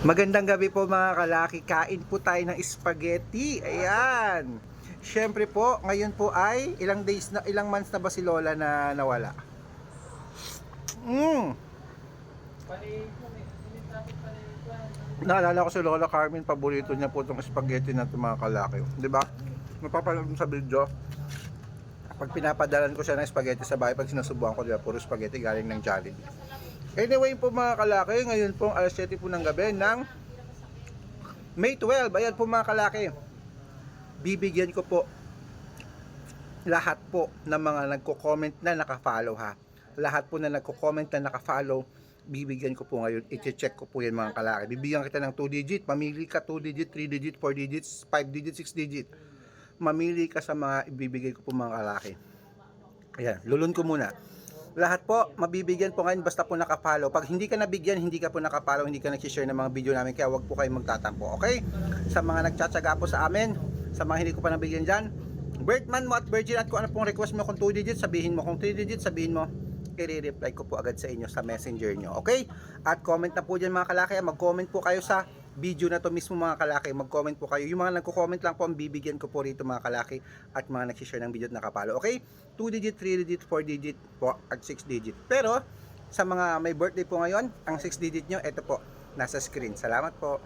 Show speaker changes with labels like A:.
A: Magandang gabi po mga kalaki. Kain po tayo ng spaghetti. Ayan. Siyempre po, ngayon po ay ilang days na, ilang months na ba si Lola na nawala? Mm. Naalala ko si Lola Carmen, paborito niya po itong spaghetti na itong mga kalaki. Di ba? Napapanood sa video. Pag pinapadalan ko siya ng spaghetti sa bahay, pag sinusubuan ko, di ba, puro spaghetti galing ng Jollibee. Anyway po mga kalaki, ngayon po alas 7 po ng gabi ng May 12. Ayan po mga kalaki. Bibigyan ko po lahat po ng mga nagko-comment na naka-follow ha. Lahat po na nagko-comment na naka-follow, bibigyan ko po ngayon. I-check ko po yan mga kalaki. Bibigyan kita ng 2 digit. Mamili ka 2 digit, 3 digit, 4 digits, 5 digit, 6 digit. Mamili ka sa mga ibibigay ko po mga kalaki. Ayan, lulun ko muna. Lahat po, mabibigyan po ngayon basta po nakapalo. Pag hindi ka nabigyan, hindi ka po nakapalo, hindi ka nag-share ng mga video namin, kaya wag po kayong magtatampo, okay? Sa mga nagtsatsaga po sa amin, sa mga hindi ko pa nabigyan dyan, Bertman mo at Virgin at kung ano pong request mo kung 2 digits, sabihin mo kung 3 digits, sabihin mo, i-reply ko po agad sa inyo sa messenger nyo, okay? At comment na po dyan mga kalaki, mag-comment po kayo sa video na to mismo mga kalaki, mag-comment po kayo. Yung mga nagko-comment lang po, bibigyan ko po rito mga kalaki at mga nag-share ng video at nakapalo. Okay? 2 digit, 3 digit, 4 digit po at 6 digit. Pero sa mga may birthday po ngayon, ang 6 digit nyo, ito po, nasa screen. Salamat po.